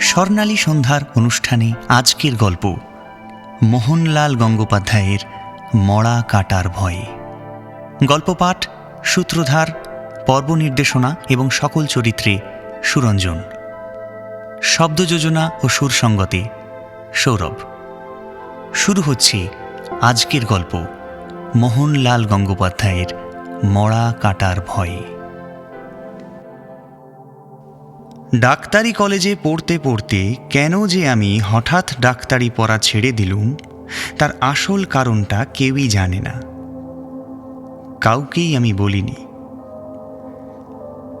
স্বর্ণালী সন্ধ্যার অনুষ্ঠানে আজকের গল্প, মোহনলাল গঙ্গোপাধ্যায়ের মরা কাটার ভয়ে। গল্প পাঠ, সূত্রধার, পর্ব নির্দেশনা এবং সকল চরিত্রে সুরঞ্জন। শব্দ যোজনা ও সুর সঙ্গতে সৌরভ। শুরু হচ্ছে আজকের গল্প, মোহনলাল গঙ্গোপাধ্যায়ের মরা কাটার ভয়ে। ডাক্তারি কলেজে পড়তে পড়তে কেন যে আমি হঠাৎ ডাক্তারি পড়া ছেড়ে দিলুম, তার আসল কারণটা কেউই জানে না। কাউকেই আমি বলিনি।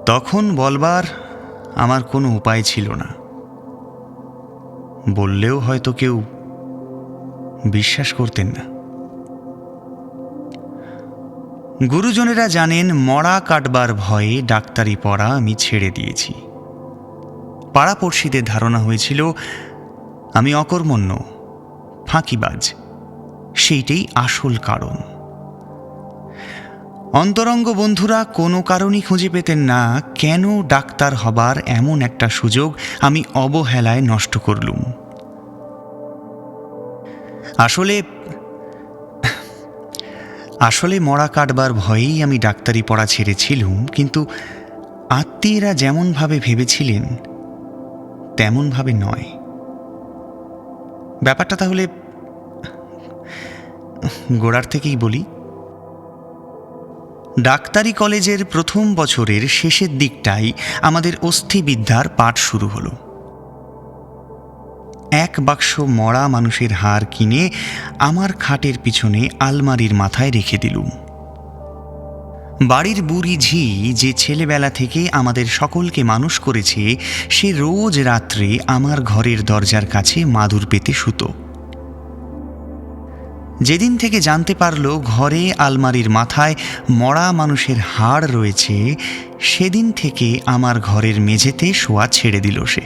তখন বলবার আমার কোনো উপায় ছিল না। বললেও হয়তো কেউ বিশ্বাস করতেন না। গুরুজনেরা জানেন, মরা কাটবার ভয়ে ডাক্তারি পড়া আমি ছেড়ে দিয়েছি। পাড়াপড়শিদের ধারণা হয়েছিল, আমি অকর্মণ্য, ফাঁকিবাজ, সেইটাই আসল কারণ। অন্তরঙ্গ বন্ধুরা কোনো কারণই খুঁজে পেতেন না কেন ডাক্তার হবার এমন একটা সুযোগ আমি অবহেলায় নষ্ট করলুম। আসলে আসলে মরা কাটবার ভয়েই আমি ডাক্তারি পড়া ছেড়েছিলুম, কিন্তু আত্মীয়রা যেমনভাবে ভেবেছিলেন তেমনভাবে নয়। ব্যাপারটা তাহলে গোড়ার থেকেই বলি। ডাক্তারি কলেজের প্রথম বছরের শেষের দিকটাই আমাদের অস্থিবিদ্যার পাঠ শুরু হলো। এক বাক্স মরা মানুষের হাড় কিনে আমার খাটের পিছনে আলমারির মাথায় রেখে দিলুম। বাড়ির বুড়ি ঝি যে ছেলেবেলা থেকে আমাদের সকলকে মানুষ করেছে, সে রোজ রাত্রে আমার ঘরের দরজার কাছে মাদুর পেতে শুতো। যেদিন থেকে জানতে পারল ঘরে আলমারির মাথায় মরা মানুষের হাড় রয়েছে, সেদিন থেকে আমার ঘরের মেঝেতে শোয়া ছেড়ে দিল সে।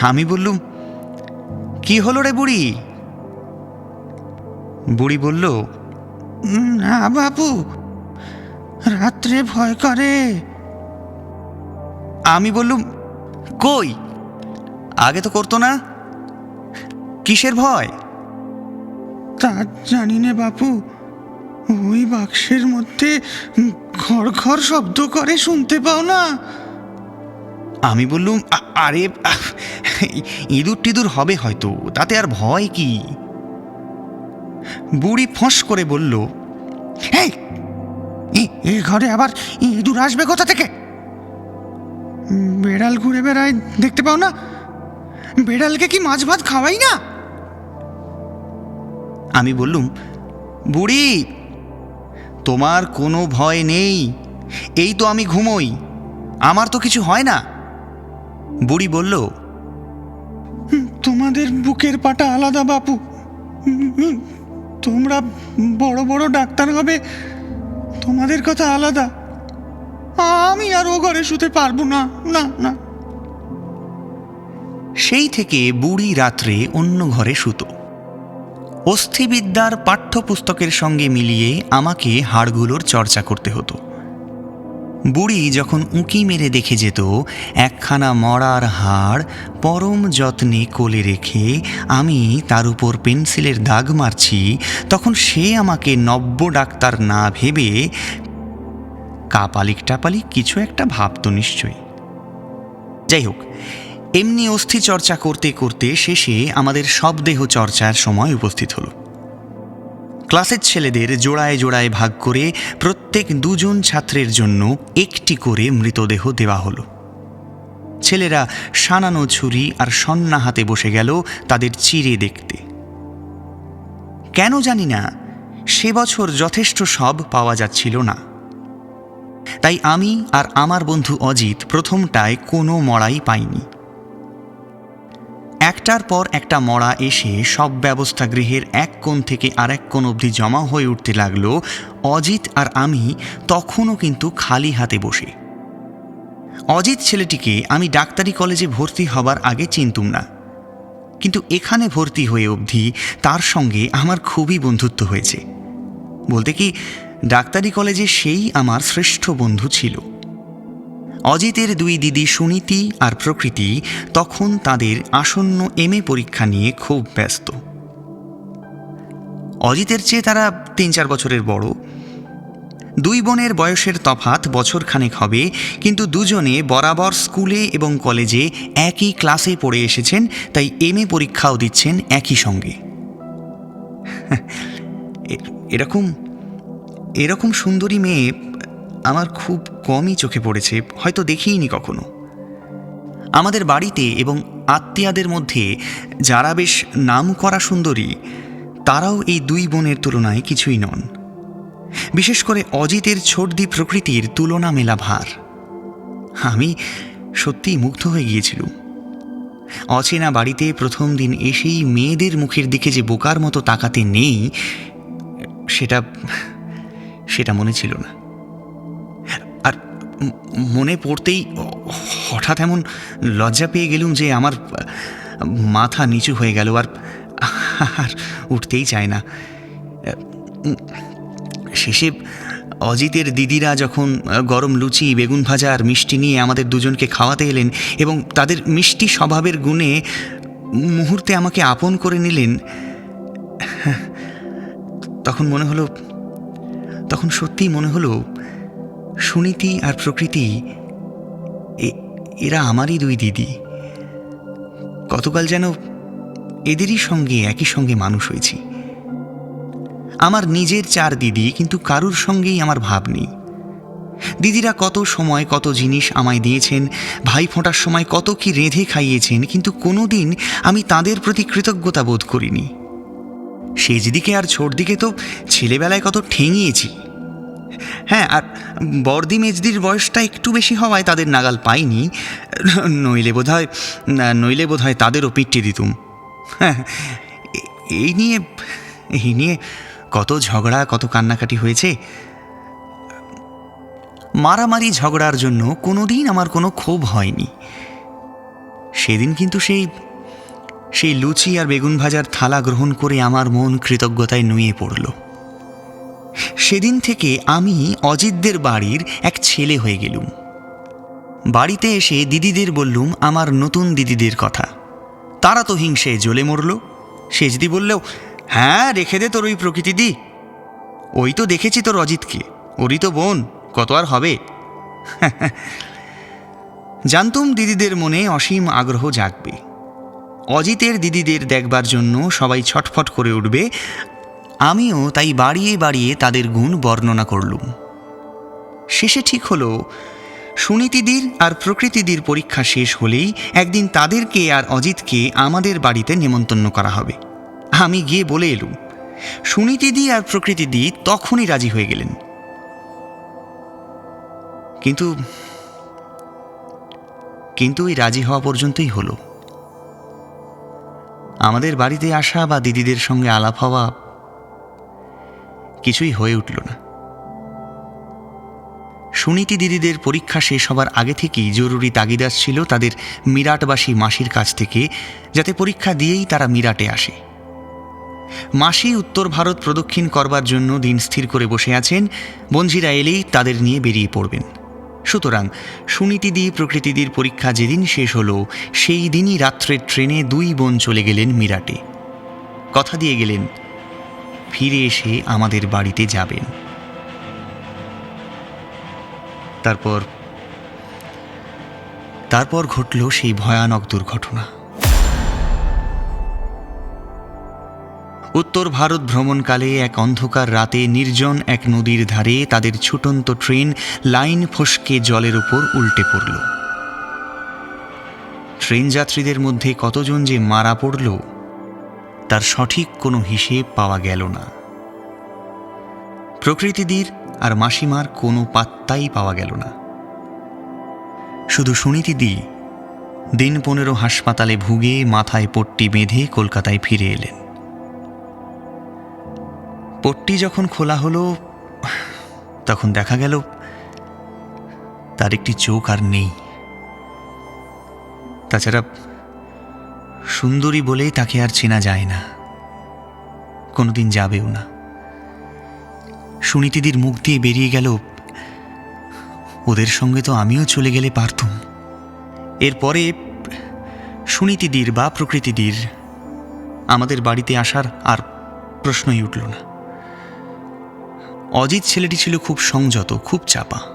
আমি বললুম, কি হলো রে বুড়ি? বুড়ি বলল না বাবু। রাত্রে ভয় করে। আমি বললুম কই? আগে তো করতো না। কিসের ভয়? তা জানি না বাপু। ওই বাক্সের মধ্যে ঘর ঘর শব্দ করে শুনতে পাও না। আমি বললুম আরে ইঁদুর টিদুর হবে হয়তো তাতে আর ভয় কি? বুড়ি ফোঁস করে বলল, এই, এ- ঘরে আবার ইঁদুর আসবে কোথা থেকে? বেড়াল ঘুরে বেড়ায়, দেখতে পাও না? বেড়ালকে কি মাছ ভাত খাওয়াই না? আমি বললুম, বুড়ি, তোমার কোনো ভয় নেই, এই তো আমি ঘুমোই, আমার তো কিছু হয় না। বুড়ি বলল, তোমাদের বুকের পাটা আলাদা বাপু তোমরা বড় বড় ডাক্তার হবে, তোমাদের কথা আলাদা। আমি আর ও ঘরে শুতে পারব না না না। সেই থেকে বুড়ি রাত্রে অন্য ঘরে শুতো। অস্থিবিদ্যার পাঠ্যপুস্তকের সঙ্গে মিলিয়ে আমাকে হাড়গুলোর চর্চা করতে হতো। বুড়ি যখন উঁকি মেরে দেখে যেত, একখানা মরার হাড় পরম যত্নে কোলে রেখে আমি তার উপর পেন্সিলের দাগ মারছি, তখন সে আমাকে নব্য ডাক্তার না ভেবে কাপালিক টাপালিক কিছু একটা ভাবতো নিশ্চয়ই। যাই হোক, এমনি অস্থি চর্চা করতে করতে শেষে আমাদের সব দেহ চর্চার সময় উপস্থিত হলো। ক্লাসের ছেলেদের জোড়ায় জোড়ায় ভাগ করে প্রত্যেক দুজন ছাত্রের জন্য একটি করে মৃতদেহ দেওয়া হলো। ছেলেরা সানানো ছুরি আর সন্না হাতে বসে গেল তাদের চিরে দেখতে। কেন জানি না, সে বছর যথেষ্ট সব পাওয়া যাচ্ছিল না। তাই আমি আর আমার বন্ধু অজিত প্রথমটায় কোনো মড়াই পাইনি। একটার পর একটা মড়া এসে সব ব্যবস্থা গৃহের এক কোণ থেকে আরেক কোণ অবধি জমা হয়ে উঠতে লাগল, অজিত আর আমি তখনও কিন্তু খালি হাতে বসে। অজিত ছেলেটিকে আমি ডাক্তারি কলেজে ভর্তি হবার আগে চিনতুম না। কিন্তু এখানে ভর্তি হয়ে অবধি তার সঙ্গে আমার খুবই বন্ধুত্ব হয়েছে। বলতে কি, ডাক্তারি কলেজে সেই আমার শ্রেষ্ঠ বন্ধু ছিল। অজিতের দুই দিদি সুনীতি আর প্রকৃতি তখন তাদের আসন্ন এমএ পরীক্ষা নিয়ে খুব ব্যস্ত। অজিতের চেয়ে তারা তিন চার বছরের বড়। দুই বোনের বয়সের তফাত বছরখানেক হবে, কিন্তু দুজনে বরাবর স্কুলে এবং কলেজে একই ক্লাসে পড়ে এসেছেন, তাই এমএ পরীক্ষাও দিচ্ছেন একই সঙ্গে। এরকম এরকম সুন্দরী মেয়ে আমার খুব কমই চোখে পড়েছে, হয়তো দেখিইনি কখনো। আমাদের বাড়িতে এবং আত্মীয়াদের মধ্যে যারা বেশ নাম করা সুন্দরী, তারাও এই দুই বোনের তুলনায় কিছুই নন। বিশেষ করে অজিতের ছোটদি প্রকৃতির তুলনা মেলা ভার। আমি সত্যিই মুগ্ধ হয়ে গিয়েছিলুম। অচেনা বাড়িতে প্রথম দিন এসেই মেয়েদের মুখের দিকে যে বোকার মতো তাকাতে নেই, সেটা সেটা মনে ছিল না। মনে পড়তেই হঠাৎ এমন লজ্জা পেয়ে গেলুম যে আমার মাথা নিচু হয়ে গেল আর আর উঠতেই চায় না। শেষে অজিতের দিদিরা যখন গরম লুচি, বেগুন ভাজা আর মিষ্টি নিয়ে আমাদের দুজনকে খাওয়াতে এলেন এবং তাদের মিষ্টি স্বভাবের গুণে মুহূর্তে আমাকে আপন করে নিলেন, তখন মনে হলো, তখন সত্যিই মনে হলো সুনীতি আর প্রকৃতি এরা আমারই দুই দিদি। গতকাল যেন এদেরই সঙ্গে, একই সঙ্গে মানুষ হয়েছি। আমার নিজের চার দিদি, কিন্তু কারুর সঙ্গেই আমার ভাব নেই। দিদিরা কত সময় কত জিনিস আমায় দিয়েছেন, ভাই ফোঁটার সময় কত কি রেঁধে খাইয়েছেন, কিন্তু কোনো দিন আমি তাদের প্রতি কৃতজ্ঞতা বোধ করিনি। সেজদিকে আর ছোটদিকে তো ছেলেবেলায় কত ঠেঙিয়েছি। হ্যাঁ আর বর্দি মেজদির বয়সটা একটু বেশি হওয়ায় তাদের নাগাল পাইনি। নইলে বোধ হয় নইলে বোধ হয় তাদেরও পিট্টি দিতুম। হ্যাঁ এই নিয়ে এই নিয়ে কত ঝগড়া, কত কান্নাকাটি হয়েছে। মারামারি ঝগড়ার জন্য কোনোদিন আমার কোনো ক্ষোভ হয়নি। সেদিন কিন্তু সেই সেই লুচি আর বেগুন ভাজার থালা গ্রহণ করে আমার মন কৃতজ্ঞতায় নুয়ে পড়ল। সেদিন থেকে আমি অজিতদের বাড়ির এক ছেলে হয়ে গেলুম। বাড়িতে এসে দিদিদের বললুম আমার নতুন দিদিদের কথা। তারা তো হিংসে জ্বলে মরল। সেজদি বললেও হ্যাঁ রেখে দে তোর ওই প্রকৃতি দি। ওই তো দেখেছি তোর অজিতকে। ওরই তো বোন, কত আর হবে? জানতুম দিদিদের মনে অসীম আগ্রহ জাগবে। অজিতের দিদিদের দেখবার জন্য সবাই ছটফট করে উঠবে আমিও তাই বাড়িয়ে বাড়িয়ে তাদের গুণ বর্ণনা করলুম। শেষে ঠিক হলো, সুনীতিদির আর প্রকৃতিদির পরীক্ষা শেষ হলেই একদিন তাদেরকে আর অজিতকে আমাদের বাড়িতে নেমন্তন্ন করা হবে। আমি গিয়ে বলে এলুম, সুনীতিদি আর প্রকৃতিদি তখনই রাজি হয়ে গেলেন। কিন্তু কিন্তু ওই রাজি হওয়া পর্যন্তই হলো। আমাদের বাড়িতে আসা বা দিদিদের সঙ্গে আলাপ হওয়া কিছুই হয়ে উঠল না। সুনীতি দিদিদের পরীক্ষা শেষ হবার আগে থেকেই জরুরি তাগিদাস ছিল তাদের মিরাটবাসী মাসির কাছ থেকে, যাতে পরীক্ষা দিয়েই তারা মিরাটে আসে। মাসি উত্তর ভারত প্রদক্ষিণ করবার জন্য দিন স্থির করে বসে আছেন বঞ্জিরা এলেই তাদের নিয়ে বেরিয়ে পড়বেন। সুতরাং সুনীতিদি প্রকৃতিদির পরীক্ষা যেদিন শেষ হলো, সেই দিনই রাত্রের ট্রেনে দুই বোন চলে গেলেন মিরাটে। কথা দিয়ে গেলেন ফিরে এসে আমাদের বাড়িতে যাবেন। তারপর তারপর ঘটল সেই ভয়ানক দুর্ঘটনা। উত্তর ভারত ভ্রমণকালে এক অন্ধকার রাতে নির্জন এক নদীর ধারে তাদের ছুটন্ত ট্রেন লাইন ফসকে জলের ওপর উল্টে পড়ল। ট্রেন যাত্রীদের মধ্যে কতজন যে মারা পড়ল তার সঠিক কোনো হিসেব পাওয়া গেল না। প্রকৃতিদির আর মাসিমার কোনো পাত্তাই পাওয়া গেল না। শুধু সুনীতিদি দিন পনেরো হাসপাতালে ভুগে মাথায় পট্টি বেঁধে কলকাতায় ফিরে এলেন। পট্টি যখন খোলা হলো, তখন দেখা গেল তার একটি চোখ আর নেই। তাছাড়া সুন্দরী বলেই তাকে আর চেনা যায় না। কোনোদিন যাবেও না। সুনীতিদির মুখ দিয়ে বেরিয়ে গেল, ওদের সঙ্গে তো আমিও চলে গেলে পারতুম। এরপরে, সুনীতিদির বা প্রকৃতিদির আমাদের বাড়িতে আসার আর প্রশ্নই উঠল না। অজিত ছেলেটি ছিল খুব সংযত, খুব চাপা।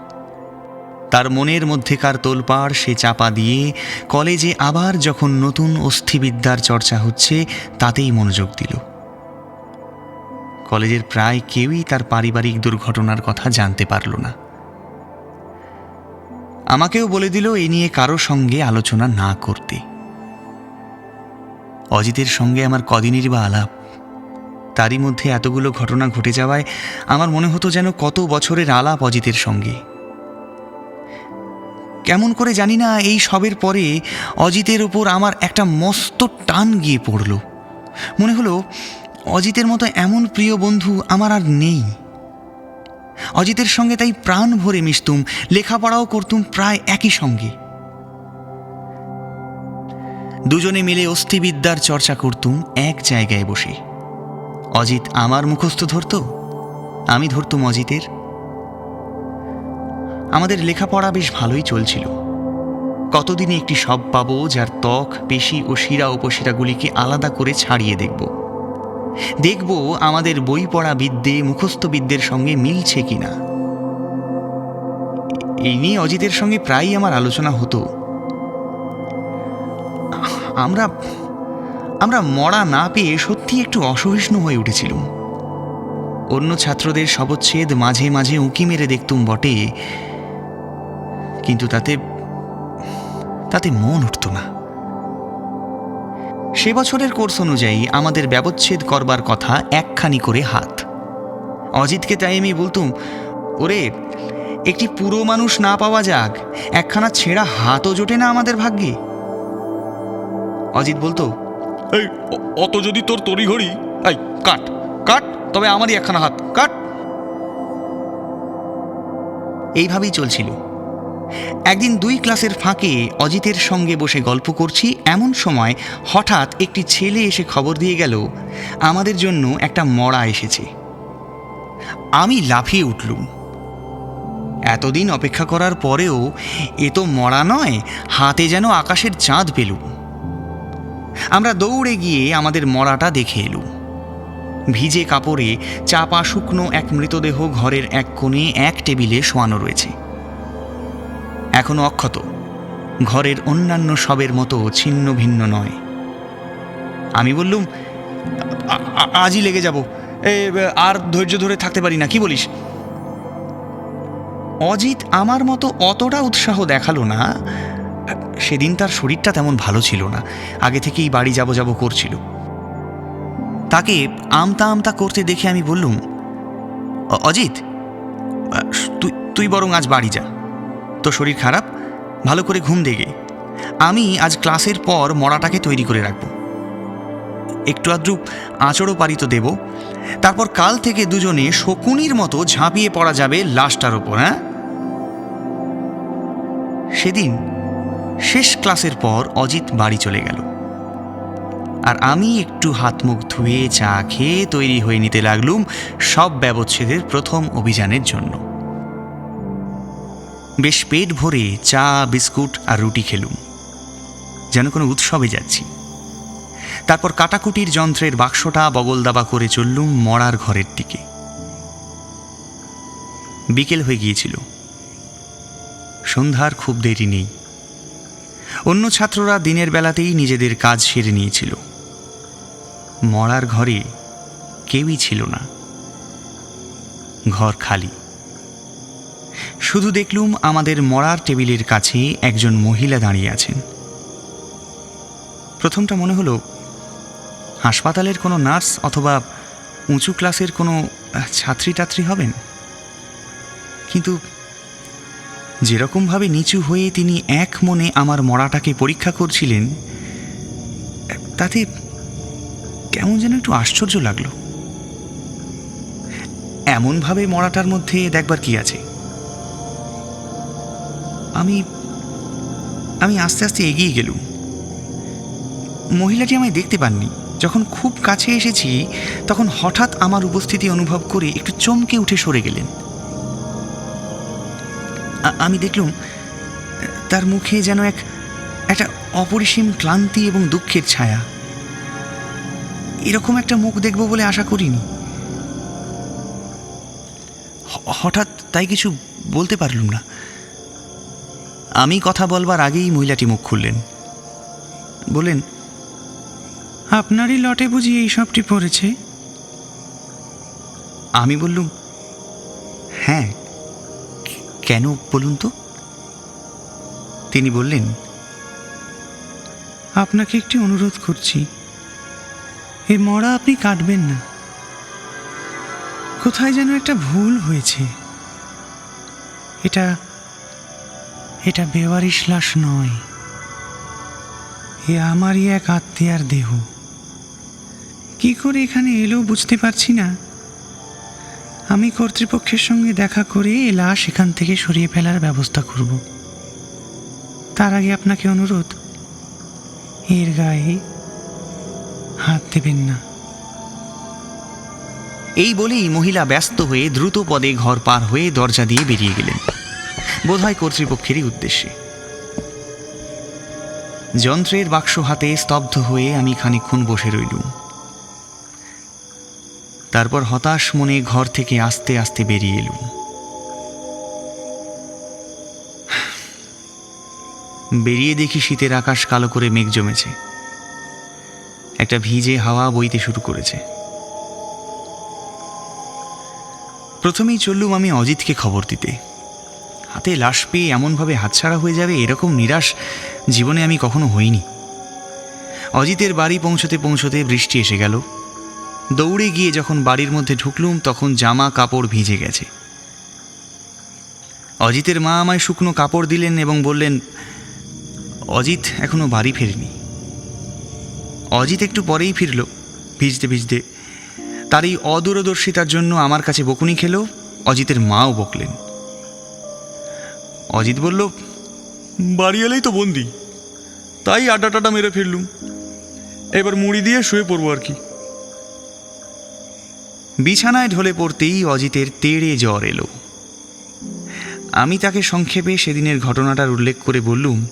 তার মনের মধ্যেকার তোলপাড় সে চাপা দিয়ে কলেজে আবার যখন নতুন অস্থিবিদ্যার চর্চা হচ্ছে, তাতেই মনোযোগ দিল। কলেজের প্রায় কেউই তার পারিবারিক দুর্ঘটনার কথা জানতে পারল না। আমাকেও বলে দিল এ নিয়ে কারও সঙ্গে আলোচনা না করতে। অজিতের সঙ্গে আমার কদিনেরই বা আলাপ। তারই মধ্যে এতগুলো ঘটনা ঘটে যাওয়ায় আমার মনে হতো যেন কত বছরের আলাপ অজিতের সঙ্গে। কেমন করে জানি না এই সবের পরে অজিতের ওপর আমার একটা মস্ত টান গিয়ে পড়ল। মনে হলো, অজিতের মতো এমন প্রিয় বন্ধু আমার আর নেই। অজিতের সঙ্গে তাই প্রাণ ভরে মিশতুম, লেখাপড়াও করতুম প্রায় একই সঙ্গে। দুজনে মিলে অস্থিবিদ্যার চর্চা করতুম এক জায়গায় বসে। অজিত আমার মুখস্থ ধরত, আমি ধরতুম অজিতের। আমাদের লেখাপড়া বেশ ভালোই চলছিল। কতদিনে একটি সব পাবো যার ত্বক, পেশি ও শিরা উপশিরাগুলিকে আলাদা করে ছাড়িয়ে দেখব। দেখব আমাদের বই পড়া বিদ্যে, মুখস্থ বিদ্যের সঙ্গে মিলছে কিনা। এই নিয়ে অজিতের সঙ্গে প্রায়ই আমার আলোচনা হতো। আমরা আমরা মরা না পেয়ে সত্যি একটু অসহিষ্ণু হয়ে উঠেছিলুম। অন্য ছাত্রদের শবচ্ছেদ মাঝে মাঝে উঁকি মেরে দেখতুম বটে। কিন্তু তাতে তাতে মন উঠত না। সে বছরের কোর্স অনুযায়ী আমাদের ব্যবচ্ছেদ করবার কথা একখানি করে হাত। অজিতকে তাই আমি বলতুম ওরে একটি পুরো মানুষ না পাওয়া যাক একখানা ছেঁড়া হাতও জোটে না আমাদের ভাগ্যে? অজিত বলতো এই অত যদি তোর তড়িঘড়ি এই কাট কাট তবে আমারই একখানা হাত কাট! এইভাবেই চলছিল। একদিন দুই ক্লাসের ফাঁকে অজিতের সঙ্গে বসে গল্প করছি এমন সময় হঠাৎ একটি ছেলে এসে খবর দিয়ে গেল, আমাদের জন্য একটা মড়া এসেছে। আমি লাফিয়ে উঠলুম। এতদিন অপেক্ষা করার পরেও এ তো মরা নয়, হাতে যেন আকাশের চাঁদ পেলুম। আমরা দৌড়ে গিয়ে আমাদের মরাটা দেখে এলুম। ভিজে কাপড়ে চাপা শুকনো এক মৃতদেহ ঘরের এক কোণে এক টেবিলে শোয়ানো রয়েছে। এখনও অক্ষত। ঘরের অন্যান্য সবের মতো ছিন্ন ভিন্ন নয়। আমি বললুম, "আ- আ- আজই লেগে যাব। এ আর ধৈর্য ধরে থাকতে পারি না, কি বলিস? অজিত আমার মতো অতটা উৎসাহ দেখাল না। সেদিন তার শরীরটা তেমন ভালো ছিল না। আগে থেকেই বাড়ি যাব যাব করছিল। তাকে আমতা আমতা করতে দেখে আমি বললুম অজিত তুই তুই বরং আজ বাড়ি যা। তো শরীর খারাপ, ভালো করে ঘুম দেগে। আমি আজ ক্লাসের পর মড়াটাকে তৈরি করে রাখব। একটু আদ্রু আঁচড়ও পারিত দেব। তারপর কাল থেকে দুজনে শকুনির মতো ঝাঁপিয়ে পড়া যাবে লাশটার ওপর হ্যাঁ? সেদিন শেষ ক্লাসের পর অজিত বাড়ি চলে গেল। আর আমি একটু হাত মুখ ধুয়ে চা খেয়ে তৈরি হয়ে নিতে লাগলুম সব ব্যবচ্ছেদের প্রথম অভিযানের জন্য। বেশ পেট ভরে চা, বিস্কুট আর রুটি খেলুম। যেন কোনো উৎসবে যাচ্ছি। তারপর কাটাকুটির যন্ত্রের বাক্সটা বগল দাবা করে চললুম মরার ঘরের দিকে। বিকেল হয়ে গিয়েছিল। সন্ধ্যার খুব দেরি নেই। অন্য ছাত্ররা দিনের বেলাতেই নিজেদের কাজ সেরে নিয়েছিল। মরার ঘরে কেউই ছিল না। ঘর খালি। শুধু দেখলুম আমাদের মরার টেবিলের কাছে একজন মহিলা দাঁড়িয়ে আছেন। প্রথমটা মনে হলো, হাসপাতালের কোনো নার্স অথবা উঁচু ক্লাসের কোনো ছাত্রী টাত্রী হবেন? কিন্তু যেরকমভাবে নিচু হয়ে তিনি এক মনে আমার মরাটাকে পরীক্ষা করছিলেন, তাতে কেমন যেন একটু আশ্চর্য লাগল। এমনভাবে মরাটার মধ্যে দেখবার কি আছে? আমি আমি আস্তে আস্তে এগিয়ে গেলুম। মহিলাটি আমায় দেখতে পাননি। যখন খুব কাছে এসেছি, তখন হঠাৎ আমার উপস্থিতি অনুভব করে একটু চমকে উঠে সরে গেলেন। আমি দেখলুম, তার মুখে যেন এক, একটা অপরিসীম ক্লান্তি এবং দুঃখের ছায়া। এরকম একটা মুখ দেখব বলে আশা করিনি। হঠাৎ তাই কিছু বলতে পারলুম না। আমি কথা বলবার আগেই মহিলাটি মুখ খুললেন। বললেন আপনারই লটে বুঝি এই সবটি পড়েছে? আমি বললুম হ্যাঁ কেন বলুন তো? তিনি বললেন আপনাকে একটি অনুরোধ করছি। এ মরা আপনি কাটবেন না। কোথায় যেন একটা ভুল হয়েছে। এটা এটা বেওয়ারিশ লাশ নয়। এ আমারই এক আত্মীয়ার দেহ। কি করে এখানে এলো বুঝতে পারছি না। আমি কর্তৃপক্ষের সঙ্গে দেখা করে এ লাশ এখান থেকে সরিয়ে ফেলার ব্যবস্থা করব। তার আগে আপনাকে অনুরোধ, এর গায়ে হাত দেবেন না। এই বলেই মহিলা ব্যস্ত হয়ে দ্রুত পদে ঘর পার হয়ে দরজা দিয়ে বেরিয়ে গেলেন। বোধহয় কর্তৃপক্ষেরই উদ্দেশ্যে। যন্ত্রের বাক্স হাতে স্তব্ধ হয়ে আমি খানিকক্ষণ বসে রইলুম। তারপর হতাশ মনে ঘর থেকে আস্তে আস্তে বেরিয়ে এলুম। বেরিয়ে দেখি শীতের আকাশ কালো করে মেঘ জমেছে। একটা ভিজে হাওয়া বইতে শুরু করেছে। প্রথমেই চললুম আমি অজিতকে খবর দিতে। হাতে লাশ পেয়ে এমনভাবে হাতছাড়া হয়ে যাবে এরকম নিরাশ জীবনে আমি কখনো হইনি। অজিতের বাড়ি পৌঁছতে পৌঁছতে বৃষ্টি এসে গেল। দৌড়ে গিয়ে যখন বাড়ির মধ্যে ঢুকলুম, তখন জামা কাপড় ভিজে গেছে। অজিতের মা আমায় শুকনো কাপড় দিলেন এবং বললেন, অজিত এখনও বাড়ি ফেরেনি। অজিত একটু পরেই ফিরল, ভিজতে ভিজতে। তার এই অদূরদর্শিতার জন্য আমার কাছে বকুনি খেলো, অজিতের মাও বকলেন। অজিত বলল বাড়ি এলেই তো বন্দি। তাই আড্ডা টাড্ডা মেরে ফিরলুম। এবার মুড়ি দিয়ে শুয়ে পড়ব আর কি। বিছানায় ঢলে পড়তেই অজিতের তেড়ে জ্বর এলো। আমি তাকে সংক্ষেপে সেদিনের ঘটনাটার উল্লেখ করে বললুম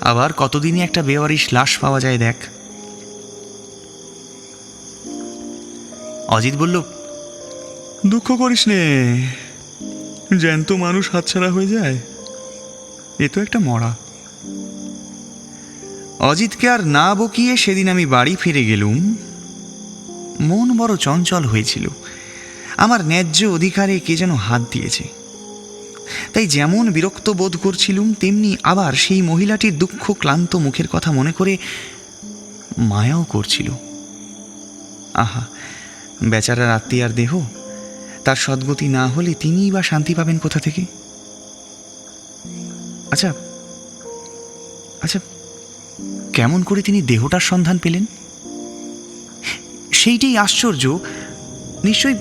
আবার কতদিনই একটা বেওয়ারিশ লাশ পাওয়া যায় দেখ। অজিত বলল দুঃখ করিস নে। জ্যান্ত মানুষ হাতছাড়া হয়ে যায়? এ তো একটা মরা। অজিতকে আর না বকিয়ে সেদিন আমি বাড়ি ফিরে গেলুম। মন বড় চঞ্চল হয়েছিল। আমার ন্যায্য অধিকারে কে যেন হাত দিয়েছে। তাই যেমন বিরক্ত বোধ করছিলুম, তেমনি আবার সেই মহিলাটির দুঃখ ক্লান্ত মুখের কথা মনে করে মায়াও করছিল। আহা, বেচারার আত্মীয়ার দেহ তার সদ্গতি না হলে তিনিই বা শান্তি পাবেন কোথা থেকে? আচ্ছা আচ্ছা কেমন করে তিনি দেহটার সন্ধান পেলেন? সেইটাই আশ্চর্য। নিশ্চয়ই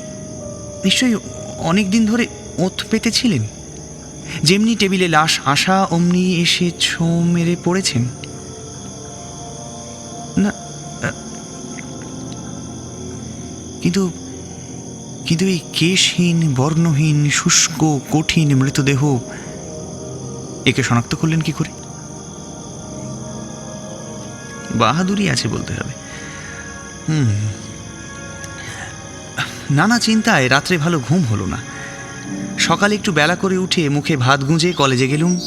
নিশ্চয়ই অনেক দিন ধরে ওত পেতেছিলেন। যেমনি টেবিলে লাশ আসা অমনি এসে ছো মেরে পড়েছেন। না কিন্তু কিন্তু এই কেশহীন, বর্ণহীন, শুষ্ক, কঠিন মৃতদেহ। একে শনাক্ত করলেন কি করে? বাহাদুরি আছে বলতে হবে। হুম। নানা চিন্তায় রাত্রে ভালো ঘুম হলো না। সকালে একটু বেলা করে উঠে মুখে ভাত গুঁজে কলেজে গেলুম।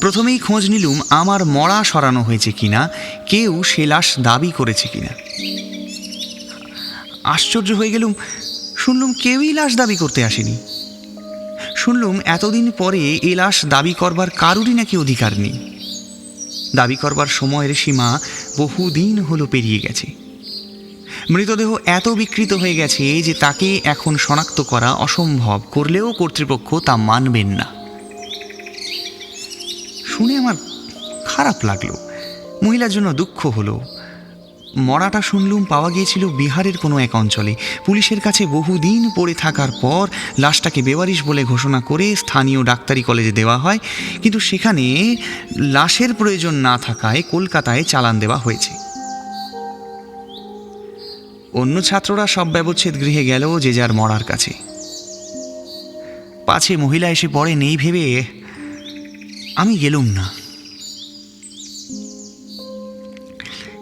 প্রথমেই খোঁজ নিলুম, আমার মরা সরানো হয়েছে কিনা, কেউ সে লাশ দাবি করেছে কিনা। আশ্চর্য হয়ে গেলুম শুনলুম কেউই লাশ দাবি করতে আসেনি। শুনলুম এতদিন পরে এ লাশ দাবি করবার কারুরই নাকি অধিকার নেই। দাবি করবার সময়ের সীমা বহুদিন হলো পেরিয়ে গেছে। মৃতদেহ এত বিকৃত হয়ে গেছে যে তাকে এখন শনাক্ত করা অসম্ভব, করলেও কর্তৃপক্ষ তা মানবেন না। শুনে আমার খারাপ লাগল। মহিলার জন্য দুঃখ হলো। মরাটা শুনলুম পাওয়া গিয়েছিল বিহারের কোনো এক অঞ্চলে। পুলিশের কাছে বহুদিন পড়ে থাকার পর লাশটাকে বেওয়ারিশ বলে ঘোষণা করে স্থানীয় ডাক্তারি কলেজে দেওয়া হয়। কিন্তু সেখানে লাশের প্রয়োজন না থাকায় কলকাতায় চালান দেওয়া হয়েছে। অন্য ছাত্ররা সব ব্যবচ্ছেদ গৃহে গেল যে যার মরার কাছে। পাছে মহিলা এসে পড়ে, নেই ভেবে আমি গেলুম না।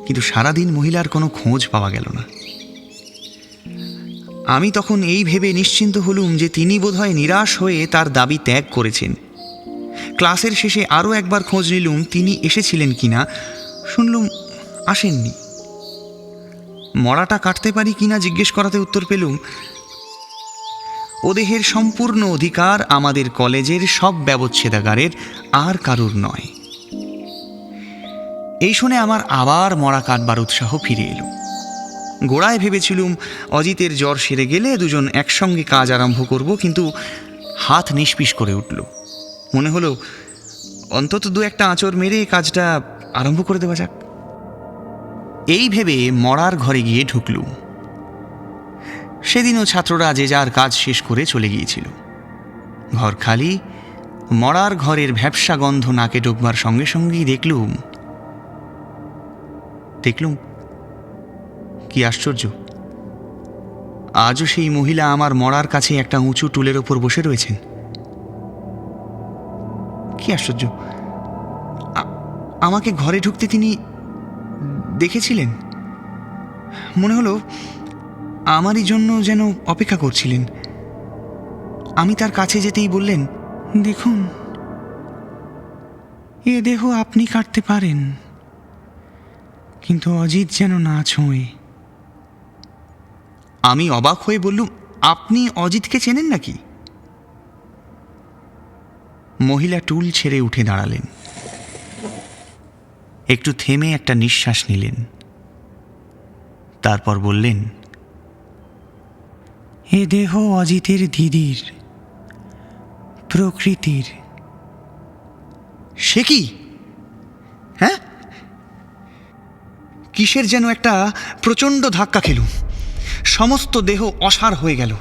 কিন্তু সারাদিন মহিলার কোনো খোঁজ পাওয়া গেল না। আমি তখন এই ভেবে নিশ্চিন্ত হলুম যে তিনি বোধহয় নিরাশ হয়ে তার দাবি ত্যাগ করেছেন। ক্লাসের শেষে আরও একবার খোঁজ নিলুম, তিনি এসেছিলেন কিনা শুনলুম আসেননি। মরাটা কাটতে পারি কিনা জিজ্ঞেস করাতে উত্তর পেলুম ওদেহের সম্পূর্ণ অধিকার আমাদের কলেজের সব ব্যবচ্ছেদাগারের আর কারুর নয়। এই শুনে আমার আবার মরা কাটবার উৎসাহ ফিরে এলো। গোড়ায় ভেবেছিলুম অজিতের জ্বর সেরে গেলে দুজন একসঙ্গে কাজ আরম্ভ করব, কিন্তু হাত নিষ্পিস করে উঠল। মনে হলো, অন্তত দু একটা আঁচড় মেরে কাজটা আরম্ভ করে দেওয়া যাক। এই ভেবে মরার ঘরে গিয়ে ঢুকলুম। সেদিনও ছাত্ররা যে যার কাজ শেষ করে চলে গিয়েছিল। ঘর খালি, মরার ঘরের ভ্যাবসা গন্ধ নাকে ঢুকবার সঙ্গে সঙ্গেই দেখলুম দেখলুম? কি আশ্চর্য। আজও সেই মহিলা আমার মরার কাছে একটা উঁচু টুলের ওপর বসে রয়েছেন। কি আশ্চর্য। আমাকে ঘরে ঢুকতে তিনি দেখেছিলেন? মনে হলো আমারই জন্য যেন অপেক্ষা করছিলেন। আমি তার কাছে যেতেই বললেন, দেখুন, এ দেহ আপনি কাটতে পারেন। কিন্তু অজিত যেন না ছোঁয়ে। আমি অবাক হয়ে বললুম আপনি অজিতকে চেনেন নাকি? মহিলা টুল ছেড়ে উঠে দাঁড়ালেন। একটু থেমে একটা নিঃশ্বাস নিলেন। তারপর বললেন এ দেহ অজিতের দিদির প্রকৃতির। সে কি? হ্যাঁ? কিসের যেন একটা প্রচণ্ড ধাক্কা খেলুম। সমস্ত দেহ অসার হয়ে গেল।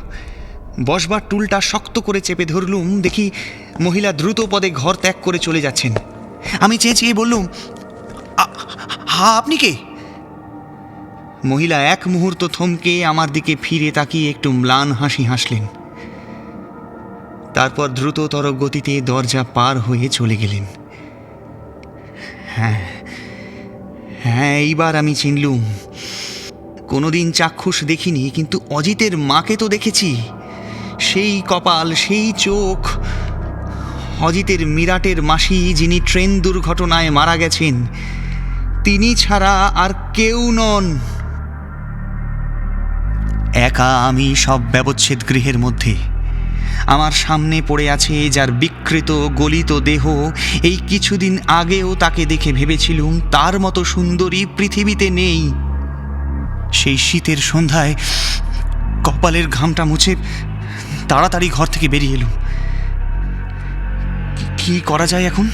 বসবার টুলটা শক্ত করে চেপে ধরলুম, দেখি মহিলা দ্রুত পদে ঘর ত্যাগ করে চলে যাচ্ছেন। আমি চেয়ে চেয়ে বললুম হা, আপনি কে? মহিলা এক মুহূর্ত থমকে আমার দিকে ফিরে তাকিয়ে একটু ম্লান হাসি হাসলেন। তারপর দ্রুততর গতিতে দরজা পার হয়ে চলে গেলেন। হ্যাঁ হ্যাঁ এইবার আমি চিনলুম। কোনোদিন চাক্ষুষ দেখিনি, কিন্তু অজিতের মাকে তো দেখেছি। সেই কপাল, সেই চোখ। অজিতের মিরাটের মাসি, যিনি ট্রেন দুর্ঘটনায় মারা গেছেন, তিনি ছাড়া আর কেউ নন। একা আমি সব ব্যবচ্ছেদ গৃহের মধ্যে। আমার সামনে পড়ে আছে যার বিকৃত গলিত দেহ। এই কিছুদিন আগেও তাকে দেখে ভেবেছিলুম তার মতো সুন্দরী পৃথিবীতে নেই। সেই শীতের সন্ধ্যায় কপালের ঘামটা মুছে তাড়াতাড়ি ঘর থেকে বেরিয়ে এলুম। কি- করা যায় এখন?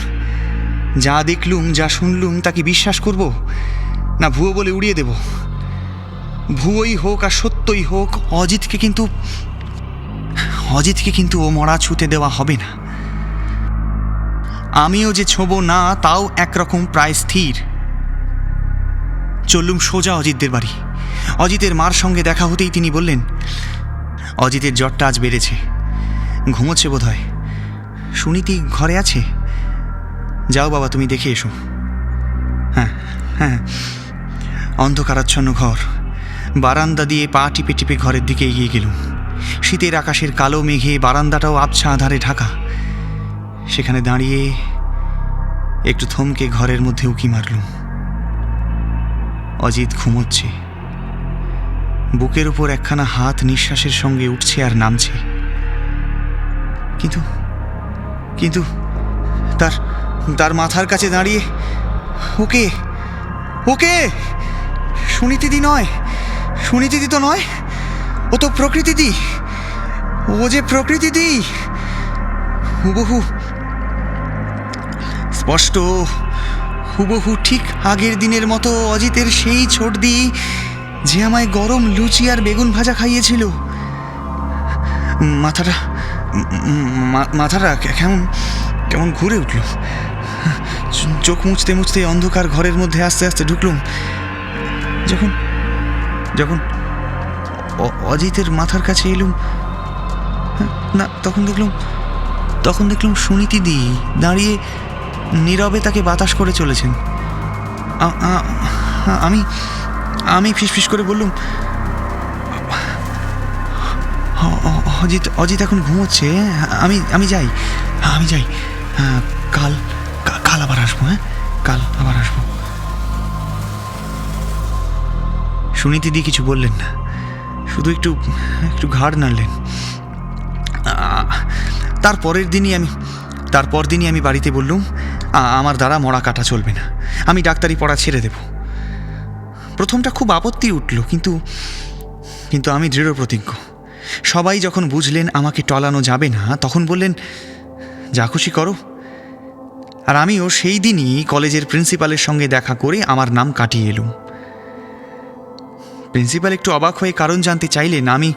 যা দেখলুম, যা শুনলুম তাকে বিশ্বাস করব? না ভুয়ো বলে উড়িয়ে দেব? ভুয়োই হোক আর সত্যই হোক, অজিতকে কিন্তু অজিতকে কিন্তু ও মরা ছুতে দেওয়া হবে না। আমিও যে ছোব না, তাও একরকম প্রায় স্থির। চললুম সোজা অজিতদের বাড়ি। অজিতের মার সঙ্গে দেখা হতেই তিনি বললেন, অজিতের জ্বরটা আজ বেড়েছে। ঘুমোচ্ছে বোধ হয় সুনীতি ঘরে আছে? যাও বাবা, তুমি দেখে এসো। হ্যাঁ হ্যাঁ। অন্ধকারাচ্ছন্ন ঘর। বারান্দা দিয়ে পা টিপে টিপে ঘরের দিকে এগিয়ে গেলুম। শীতের আকাশের কালো মেঘে বারান্দাটাও আবছা আধারে ঢাকা। সেখানে দাঁড়িয়ে একটু থমকে ঘরের মধ্যে উকি মারলুম। অজিত ঘুমোচ্ছে। বুকের উপর একখানা হাত নিঃশ্বাসের সঙ্গে উঠছে আর নামছে। কিন্তু কিন্তু তার তার মাথার কাছে দাঁড়িয়ে ওকে ওকে! সুনীতিদি নয়, সুনীতিদি তো নয়। ও তো প্রকৃতিদি ও যে প্রকৃতি প্রকৃতিদি হুবহু। স্পষ্ট, হুবহু ঠিক আগের দিনের মতো অজিতের সেই ছোটদি যে আমায় গরম লুচি আর বেগুন ভাজা খাইয়েছিল। মাথাটা মাথাটা কেমন কেমন ঘুরে উঠল। চোখ মুছতে মুছতে অন্ধকার ঘরের মধ্যে আস্তে আস্তে ঢুকলুম। যখন যখন অজিতের মাথার কাছে এলুম। না তখন দেখলুম তখন দেখলাম সুনীতি দি দাঁড়িয়ে নীরবে তাকে বাতাস করে চলেছেন। আমি আমি ফিসফিস করে বললুম অজিত অজিত এখন ঘুমোচ্ছে আমি আমি যাই আমি যাই। হ্যাঁ, কাল কাল আবার আসব হ্যাঁ কাল আবার আসব। সুনীতি দি কিছু বললেন না। শুধু একটু একটু ঘাড় নাড়লেন। তার পরের দিনই আমি তারপর দিনই আমি বাড়িতে বললুম আমার দ্বারা মরা কাটা চলবে না। আমি ডাক্তারি পড়া ছেড়ে দেব। প্রথমটা খুব আপত্তি উঠল, কিন্তু কিন্তু আমি দৃঢ় প্রতিজ্ঞ সবাই যখন বুঝলেন আমাকে টলানো যাবে না, তখন বললেন, যা খুশি করো। আর আমিও সেই দিনই কলেজের প্রিন্সিপালের সঙ্গে দেখা করে আমার নাম কাটিয়ে এলুম। প্রিন্সিপাল একটু অবাক হয়ে কারণ জানতে চাইলেন আমি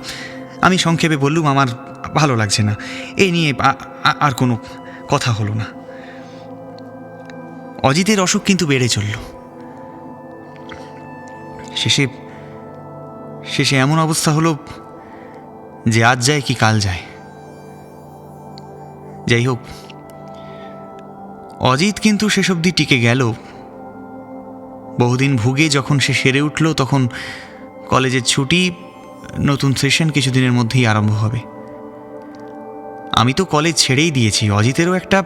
আমি সংক্ষেপে বললুম, আমার ভালো লাগছে না। এই নিয়ে আর কোনো কথা হলো না। অজিতের অসুখ কিন্তু বেড়ে চলল। শেষে শেষে এমন অবস্থা হলো যে আজ যায় কি কাল যায়। যাই হোক, অজিত কিন্তু শেষ অবধি টিকে গেল। বহুদিন ভুগে যখন সে সেরে উঠল, তখন কলেজের ছুটি, নতুন সেশন কিছুদিনের মধ্যেই আরম্ভ হবে। আমি তো কলেজ ছেড়েই দিয়েছি। অজিতেরও একটা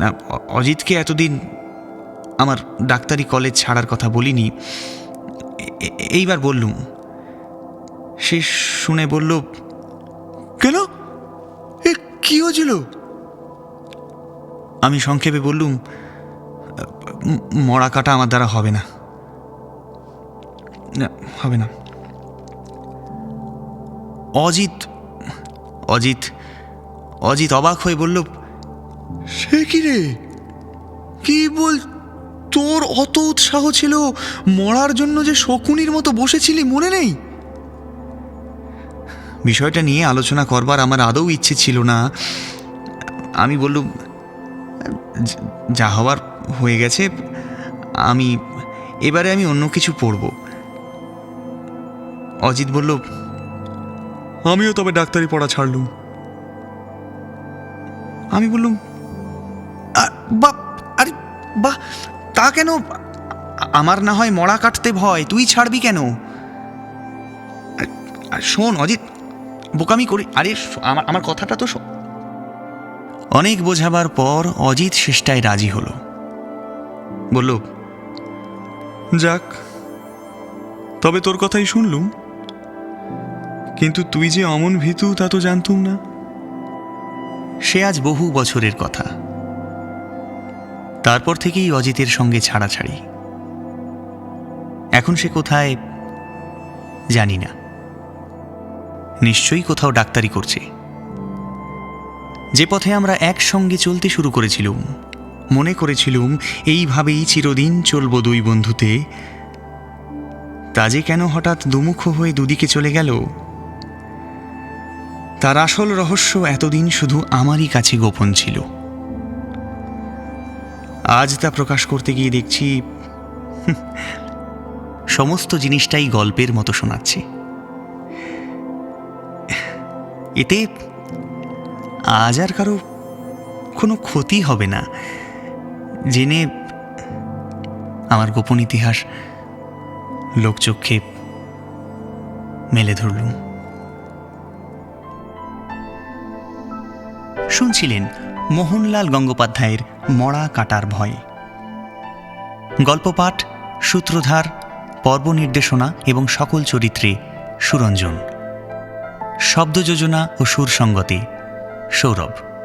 না, অজিতকে এতদিন আমার ডাক্তারি কলেজ ছাড়ার কথা বলিনি। এইবার বললুম। সে শুনে বলল, কেন? এ, কি হয়েছিল? আমি সংক্ষেপে বললুম মরা কাটা আমার দ্বারা হবে না। না, হবে না। অজিত অজিত অজিত অবাক হয়ে বলল সে কি রে? কি বল তোর অত উৎসাহ ছিল মরার জন্য যে শকুনির মতো বসেছিলি মনে নেই? বিষয়টা নিয়ে আলোচনা করবার আমার আদৌ ইচ্ছে ছিল না। আমি বললুম "যা- হওয়ার হয়ে গেছে আমি এবারে আমি অন্য কিছু পড়ব। অজিত বলল, আমিও তবে ডাক্তারি পড়া ছাড়লুম। আমি বললুম আরে বাহ, তা কেন? আমার না হয় মরা কাটতে ভয়, তুই ছাড়বি কেন? শোন অজিত, বোকামি করি, আরে আমার আমার কথাটা তো অনেক বোঝাবার পর অজিত শেষটায় রাজি হলো। বলল, যাক, তবে তোর কথাই শুনলুম। কিন্তু তুই যে অমন ভীতু, তা তো জানতুম না। সে আজ বহু বছরের কথা। তারপর থেকেই অজিতের সঙ্গে ছাড়াছাড়ি। এখন সে কোথায়, জানি না। নিশ্চয়ই কোথাও ডাক্তারি করছে। যে পথে আমরা একসঙ্গে চলতে শুরু করেছিলুম, মনে করেছিলুম, এইভাবেই চিরদিন চলব দুই বন্ধুতে। তা যে কেন হঠাৎ দুমুখ হয়ে দুদিকে চলে গেল তার আসল রহস্য এতদিন শুধু আমারই কাছে গোপন ছিল। আজ তা প্রকাশ করতে গিয়ে দেখছি সমস্ত জিনিসটাই গল্পের মতো শোনাচ্ছে। এতে আজ আর কারও কোনো ক্ষতি হবে না। জেনে আমার গোপন ইতিহাস লোকচক্ষে মেলে ধরলুম। শুনছিলেন মোহনলাল গঙ্গোপাধ্যায়ের মরা কাটার ভয়। গল্পপাঠ, সূত্রধার পর্ব নির্দেশনা এবং সকল চরিত্রে সুরঞ্জন। শব্দ যোজনা ও সুর সঙ্গতে সৌরভ।